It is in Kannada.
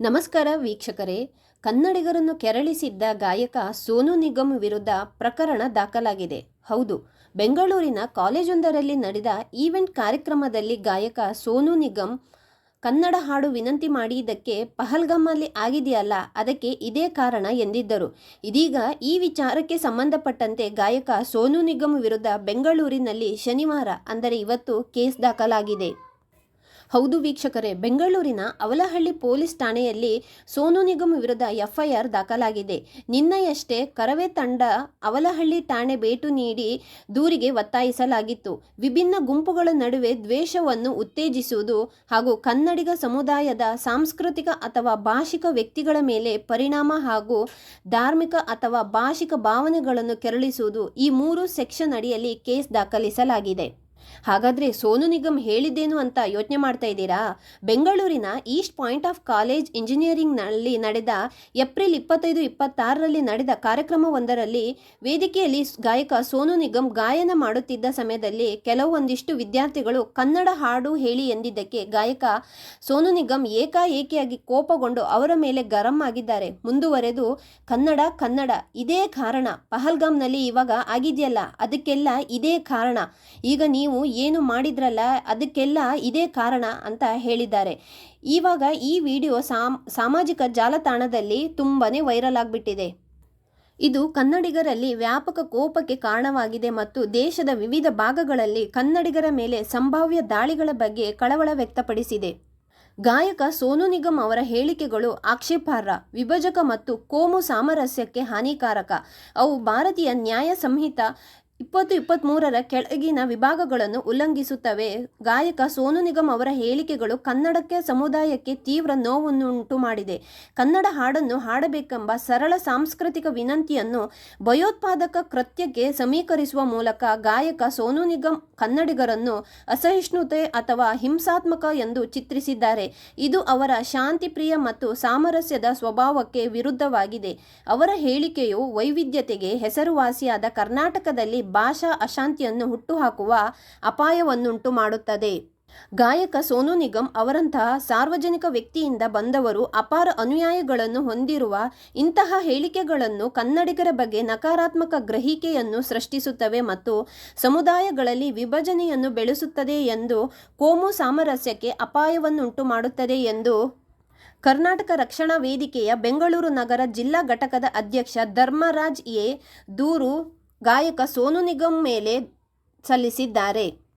ನಮಸ್ಕಾರ ವೀಕ್ಷಕರೇ. ಕನ್ನಡಿಗರನ್ನು ಕೆರಳಿಸಿದ್ದ ಗಾಯಕ ಸೋನು ನಿಗಮ್ ವಿರುದ್ಧ ಪ್ರಕರಣ ದಾಖಲಾಗಿದೆ. ಹೌದು, ಬೆಂಗಳೂರಿನ ಕಾಲೇಜೊಂದರಲ್ಲಿ ನಡೆದ ಈವೆಂಟ್ ಕಾರ್ಯಕ್ರಮದಲ್ಲಿ ಗಾಯಕ ಸೋನು ನಿಗಮ್ ಕನ್ನಡ ಹಾಡು ವಿನಂತಿ ಮಾಡಿದ್ದಕ್ಕೆ ಪಹಲ್ಗಮ್ಮಲ್ಲಿ ಆಗಿದೆಯಲ್ಲ, ಅದಕ್ಕೆ ಇದೇ ಕಾರಣ ಎಂದಿದ್ದರು. ಇದೀಗ ಈ ವಿಚಾರಕ್ಕೆ ಸಂಬಂಧಪಟ್ಟಂತೆ ಗಾಯಕ ಸೋನು ನಿಗಮ್ ವಿರುದ್ಧ ಬೆಂಗಳೂರಿನಲ್ಲಿ ಶನಿವಾರ, ಅಂದರೆ ಇವತ್ತು ಕೇಸ್ ದಾಖಲಾಗಿದೆ. ಹೌದು ವೀಕ್ಷಕರೇ, ಬೆಂಗಳೂರಿನ ಅವಲಹಳ್ಳಿ ಪೊಲೀಸ್ ಠಾಣೆಯಲ್ಲಿ ಸೋನು ನಿಗಮ್ ವಿರುದ್ಧ ಎಫ್ಐಆರ್ ದಾಖಲಾಗಿದೆ. ನಿನ್ನೆಯಷ್ಟೇ ಕರವೇ ತಂಡ ಅವಲಹಳ್ಳಿ ಠಾಣೆ ಭೇಟಿ ನೀಡಿ ದೂರಿಗೆ ಒತ್ತಾಯಿಸಲಾಗಿತ್ತು. ವಿಭಿನ್ನ ಗುಂಪುಗಳ ನಡುವೆ ದ್ವೇಷವನ್ನು ಉತ್ತೇಜಿಸುವುದು ಹಾಗೂ ಕನ್ನಡಿಗ ಸಮುದಾಯದ ಸಾಂಸ್ಕೃತಿಕ ಅಥವಾ ಭಾಷಿಕ ವ್ಯಕ್ತಿಗಳ ಮೇಲೆ ಪರಿಣಾಮ ಹಾಗೂ ಧಾರ್ಮಿಕ ಅಥವಾ ಭಾಷಿಕ ಭಾವನೆಗಳನ್ನು ಕೆರಳಿಸುವುದು ಈ ಮೂರು ಸೆಕ್ಷನ್ ಅಡಿಯಲ್ಲಿ ಕೇಸ್ ದಾಖಲಿಸಲಾಗಿದೆ. ಹಾಗಾದ್ರೆ ಸೋನು ನಿಗಮ್ ಹೇಳಿದ್ದೇನು ಅಂತ ಯೋಚನೆ ಮಾಡ್ತಾ ಇದ್ದೀರಾ? ಬೆಂಗಳೂರಿನ ಈಸ್ಟ್ ಪಾಯಿಂಟ್ ಆಫ್ ಕಾಲೇಜ್ ಇಂಜಿನಿಯರಿಂಗ್ನಲ್ಲಿ ನಡೆದ ಏಪ್ರಿಲ್ ಇಪ್ಪತ್ತೈದು, ಇಪ್ಪತ್ತಾರರಲ್ಲಿ ನಡೆದ ಕಾರ್ಯಕ್ರಮವೊಂದರಲ್ಲಿ ವೇದಿಕೆಯಲ್ಲಿ ಗಾಯಕ ಸೋನು ನಿಗಮ್ ಗಾಯನ ಮಾಡುತ್ತಿದ್ದ ಸಮಯದಲ್ಲಿ ಕೆಲವೊಂದಿಷ್ಟು ವಿದ್ಯಾರ್ಥಿಗಳು ಕನ್ನಡ ಹಾಡು ಹೇಳಿ ಎಂದಿದ್ದಕ್ಕೆ ಗಾಯಕ ಸೋನು ನಿಗಮ್ ಏಕಾಏಕಿಯಾಗಿ ಕೋಪಗೊಂಡು ಅವರ ಮೇಲೆ ಗರಂ ಆಗಿದ್ದಾರೆ. ಮುಂದುವರೆದು, ಕನ್ನಡ ಕನ್ನಡ, ಇದೇ ಕಾರಣ ಪಹಲ್ಗಾಮ್ನಲ್ಲಿ ಇವಾಗ ಆಗಿದೆಯಲ್ಲ, ಅದಕ್ಕೆಲ್ಲ ಇದೇ ಕಾರಣ. ಈಗ ನೀವು ಏನು ಮಾಡಿದ್ರಲ್ಲ, ಅದಕ್ಕೆಲ್ಲ ಇದೇ ಕಾರಣ ಅಂತ ಹೇಳಿದ್ದಾರೆ. ಇವಾಗ ಈ ವಿಡಿಯೋ ಸಾಮ್, ಸಾಮಾಜಿಕ ಜಾಲತಾಣದಲ್ಲಿ ತುಂಬಾ ವೈರಲ್ ಆಗಿಬಿಟ್ಟಿದೆ. ಇದು ಕನ್ನಡಿಗರಲ್ಲಿ ವ್ಯಾಪಕ ಕೋಪಕ್ಕೆ ಕಾರಣವಾಗಿದೆ ಮತ್ತು ದೇಶದ ವಿವಿಧ ಭಾಗಗಳಲ್ಲಿ ಕನ್ನಡಿಗರ ಮೇಲೆ ಸಂಭಾವ್ಯ ದಾಳಿಗಳ ಬಗ್ಗೆ ಕಳವಳ ವ್ಯಕ್ತಪಡಿಸಿದೆ. ಗಾಯಕ ಸೋನು ನಿಗಮ್ ಅವರ ಹೇಳಿಕೆಗಳು ಆಕ್ಷೇಪಾರ್ಹ, ವಿಭಜಕ ಮತ್ತು ಕೋಮು ಸಾಮರಸ್ಯಕ್ಕೆ ಹಾನಿಕಾರಕ. ಅವು ಭಾರತೀಯ ನ್ಯಾಯ ಸಂಹಿತ ಇಪ್ಪತ್ತು ಇಪ್ಪತ್ತ್ಮೂರರ ಕೆಳಗಿನ ವಿಭಾಗಗಳನ್ನು ಉಲ್ಲಂಘಿಸುತ್ತವೆ. ಗಾಯಕ ಸೋನು ನಿಗಮ್ ಅವರ ಹೇಳಿಕೆಗಳು ಕನ್ನಡಕ್ಕೆ ಸಮುದಾಯಕ್ಕೆ ತೀವ್ರ ನೋವನ್ನುಂಟು ಮಾಡಿದೆ ಕನ್ನಡ ಹಾಡನ್ನು ಹಾಡಬೇಕೆಂಬ ಸರಳ ಸಾಂಸ್ಕೃತಿಕ ವಿನಂತಿಯನ್ನು ಭಯೋತ್ಪಾದಕ ಕೃತ್ಯಕ್ಕೆ ಸಮೀಕರಿಸುವ ಮೂಲಕ ಗಾಯಕ ಸೋನು ನಿಗಮ್ ಕನ್ನಡಿಗರನ್ನು ಅಸಹಿಷ್ಣುತೆ ಅಥವಾ ಹಿಂಸಾತ್ಮಕ ಎಂದು ಚಿತ್ರಿಸಿದ್ದಾರೆ. ಇದು ಅವರ ಶಾಂತಿಪ್ರಿಯ ಮತ್ತು ಸಾಮರಸ್ಯದ ಸ್ವಭಾವಕ್ಕೆ ವಿರುದ್ಧವಾಗಿದೆ. ಅವರ ಹೇಳಿಕೆಯು ವೈವಿಧ್ಯತೆಗೆ ಹೆಸರುವಾಸಿಯಾದ ಕರ್ನಾಟಕದಲ್ಲಿ ಭಾಷಾ ಅಶಾಂತಿಯನ್ನು ಹುಟ್ಟುಹಾಕುವ ಅಪಾಯವನ್ನುಂಟು ಮಾಡುತ್ತದೆ. ಗಾಯಕ ಸೋನು ನಿಗಮ್ ಅವರಂತಹ ಸಾರ್ವಜನಿಕ ವ್ಯಕ್ತಿಯಿಂದ ಬಂದವರು ಅಪಾರ ಅನುಯಾಯಿಗಳನ್ನು ಹೊಂದಿರುವ ಇಂತಹ ಹೇಳಿಕೆಗಳನ್ನು ಕನ್ನಡಿಗರ ಬಗ್ಗೆ ನಕಾರಾತ್ಮಕ ಗ್ರಹಿಕೆಯನ್ನು ಸೃಷ್ಟಿಸುತ್ತವೆ ಮತ್ತು ಸಮುದಾಯಗಳಲ್ಲಿ ವಿಭಜನೆಯನ್ನು ಬೆಳೆಸುತ್ತದೆ ಎಂದು ಕೋಮು ಸಾಮರಸ್ಯಕ್ಕೆ ಅಪಾಯವನ್ನುಂಟು ಮಾಡುತ್ತದೆ ಎಂದು ಕರ್ನಾಟಕ ರಕ್ಷಣಾ ವೇದಿಕೆಯ ಬೆಂಗಳೂರು ನಗರ ಜಿಲ್ಲಾ ಘಟಕದ ಅಧ್ಯಕ್ಷ ಧರ್ಮರಾಜ್ ಎ. ದೂರು ಗಾಯಕ ಸೋನು ನಿಗಮ್ ಮೇಲೆ ಸಲ್ಲಿಸಿದ್ದಾರೆ.